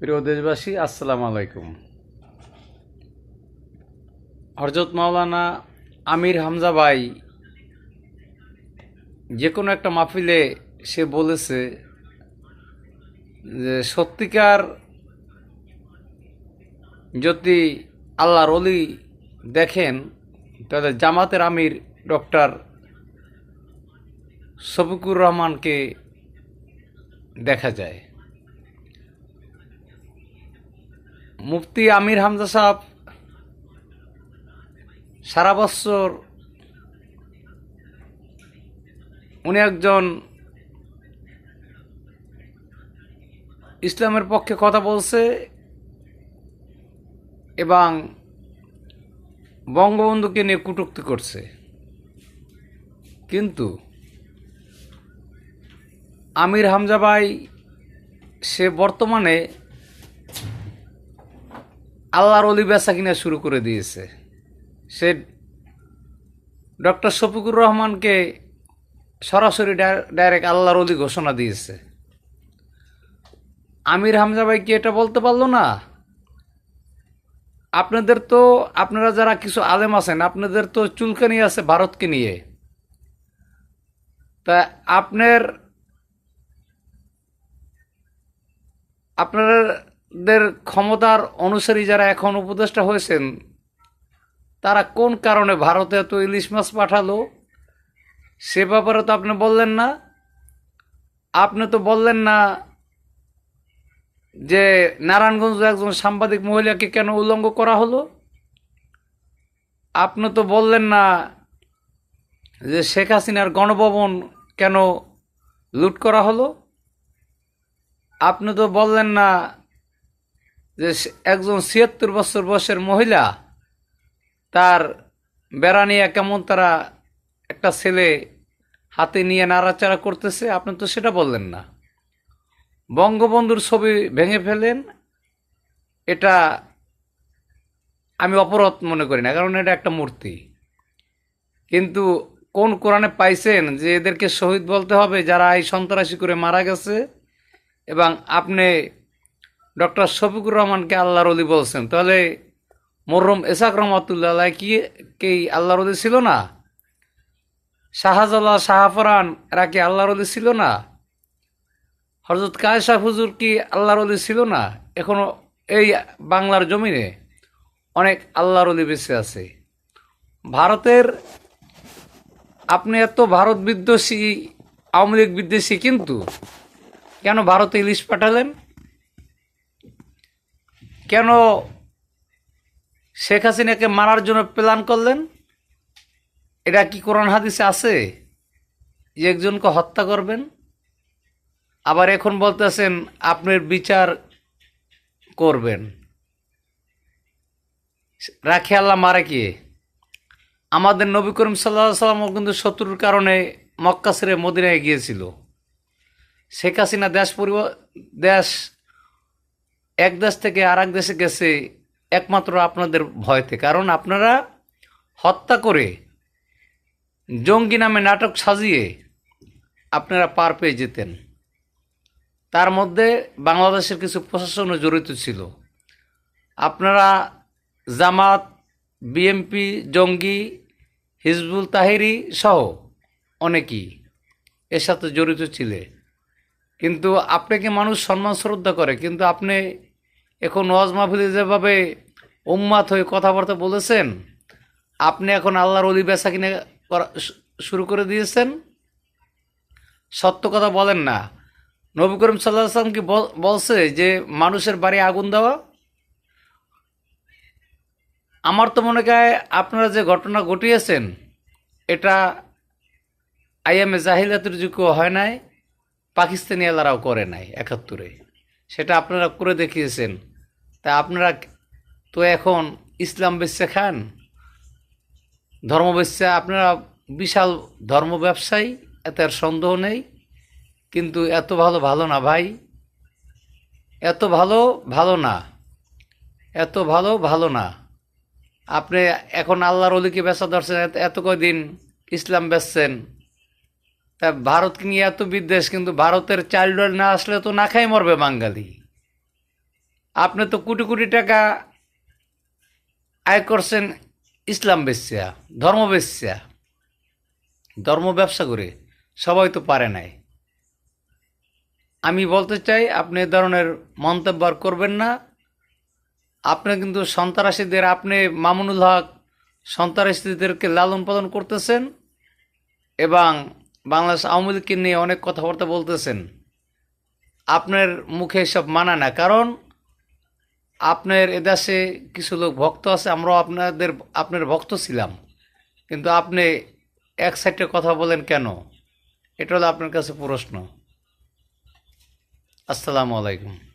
প্রিয় দেশবাসী, আসসালামু আলাইকুম। হরজত মাওলানা আমির হামজা ভাই, যে কোনো একটা মাহফিলে সে বলেছে যে, সত্যিকার যদি আল্লাহর অলি দেখেন, তাহলে জামাতের আমির ডক্টর শফিকুর রহমানকে দেখা যায়। মুফতি আমির হামজা সাহেব, সারা বছর উনি একজন ইসলামের পক্ষে কথা বলছে এবং বঙ্গবন্ধুকে নিয়ে কটূক্তি করছে। কিন্তু আমির হামজা ভাই, সে বর্তমানে আল্লাহর অলি বেচা কিনা শুরু করে দিয়েছে। সে ডক্টর শফিকুর রহমানকে সরাসরি ডাইরেক্ট আল্লাহর অলি ঘোষণা দিয়েছে। আমির হামজা ভাই কি এটা বলতে পারল না? আপনাদের তো, আপনারা যারা কিছু আলেম আছেন, আপনাদের তো চুলকানি আছে ভারতকে নিয়ে। তা আপনার আপনাদের ক্ষমতার অনুসারী যারা এখন উপদেষ্টা হয়েছেন, তারা কোন কারণে ভারতে এত ইলিশ মাছ পাঠালো? সে ব্যাপারে তো আপনি বললেন না। আপনি তো বললেন না যে নারায়ণগঞ্জ একজন সাংবাদিক মহিলাকে কেন উল্লঙ্ঘ করা হলো। আপনি তো বললেন না যে শেখ হাসিনার গণভবন কেন লুট করা হলো। আপনি তো বললেন না যে একজন ছিয়াত্তর বছর বয়সের মহিলা, তার বেড়া নিয়ে কেমন তারা একটা ছেলে হাতে নিয়ে নাড়াচাড়া করতেছে, আপনি তো সেটা বললেন না। বঙ্গবন্ধুর ছবি ভেঙে ফেলেন, এটা আমি অপরাধ মনে করি না, কারণ এটা একটা মূর্তি। কিন্তু কোন কোরআনে পাইছেন যে এদেরকে শহীদ বলতে হবে, যারা এই সন্ত্রাসী করে মারা গেছে, এবং আপনি ডক্টর শফিকুর রহমানকে আল্লাহর অলি বলছেন। তাহলে মররম এসাক রহমতুল্লাহ কি কি আল্লাহর অলি ছিল না? শাহজালাল শাহফরান, এরা কি আল্লাহর অলি ছিল না? হজরত কায়সা হুজুর কি আল্লাহর অলি ছিল না? এখনও এই বাংলার জমিনে অনেক আল্লাহর অলি বেঁচে আছে। ভারতের, আপনি এত ভারত বিদ্বেষী, আওয়ামী লীগ বিদ্বেষী কিন্তু কেন ভারতে ইলিশ পাঠালেন? কেন শেখ হাসিনাকে মারার জন্য প্ল্যান করলেন? এটা কি কোরআন হাদিসে আছে? যে একজনকে হত্যা করবেন? আবার এখন বলতেছেন, আপনার বিচার করবেন। রাখে আল্লাহ, মারে কে? আমাদের নবী করিম সাল্লাহ সাল্লামও কিন্তু শত্রুর কারণে মক্কা মদিনায় গিয়েছিল। শেখ হাসিনা দেশ পরিব দেশ এক দেশ থেকে আর এক দেশে গেছে একমাত্র আপনাদের ভয়তে। কারণ আপনারা হত্যা করে জঙ্গি নামে নাটক সাজিয়ে আপনারা পার পেয়ে যেতেন। তার মধ্যে বাংলাদেশের কিছু প্রশাসনও জড়িত ছিল। আপনারা জামাত বিএমপি জঙ্গি, হিজবুল তাহেরি সহ অনেকেই এর সাথে জড়িত ছিলে। কিন্তু আপনাকে মানুষ সম্মান শ্রদ্ধা করে? কিন্তু আপনি এখন ওয়াজ মাহফিলে যেভাবে উম্মাত হয়ে কথাবার্তা বলেছেন, আপনি এখন আল্লাহর অলি বেচা কিনে করা শুরু করে দিয়েছেন? সত্য কথা বলেন না। নবী করিম সাল্লাহ আসলাম কি বলছে যে মানুষের বাড়ি আগুন দেওয়া? আমার তো মনে হয় আপনারা যে ঘটনা ঘটিয়েছেন, এটা আইএমএ জাহিলাতের যুগ হয় নাই, পাকিস্তানি এলারাও করে নাই একাত্তরে। সেটা আপনারা করে দেখিয়েছেন। তা আপনারা তো এখন ইসলাম বেচে খান? ধর্ম বেচে আপনারা বিশাল ধর্ম ব্যবসায়ী, এতে আর সন্দেহ নেই। কিন্তু এত ভালো ভালো না ভাই। এত ভালো ভালো না। এত ভালো ভালো না। আপনি এখন আল্লাহর অলিকে বেচা ধরছেন, এত- কয়দিন ইসলাম বেচছেন? তা ভারতকে নিয়ে এত বিদ্বেষ? কিন্তু ভারতের চাল ডাল না আসলে তো না খাই মরবে বাঙালি। আপনি তো কোটি কোটি টাকা আয় করছেন ইসলাম বেশ্যা ধর্ম বেশ্যা ধর্ম ব্যবসা করে, সবাই তো পারে নাই। আমি বলতে চাই, আপনি এ ধরনের মন্তব্য আর করবেন না। আপনি কিন্তু সন্ত্রাসীদের, আপনি মামুনুল হক সন্ত্রাসীদেরকে লালন পালন করতেছেন এবং বাংলাদেশ আওয়ামী লীগকে নিয়ে অনেক কথাবার্তা বলতেছেন। আপনার মুখে সব মানা না, কারণ আপনার এদেশে কিছু লোক ভক্ত আছে, আমরাও আপনাদের, আপনার ভক্ত ছিলাম। কিন্তু আপনি এক সাইডে কথা বলেন কেন? এটা হলো আপনার কাছে প্রশ্ন। আসসালামু আলাইকুম।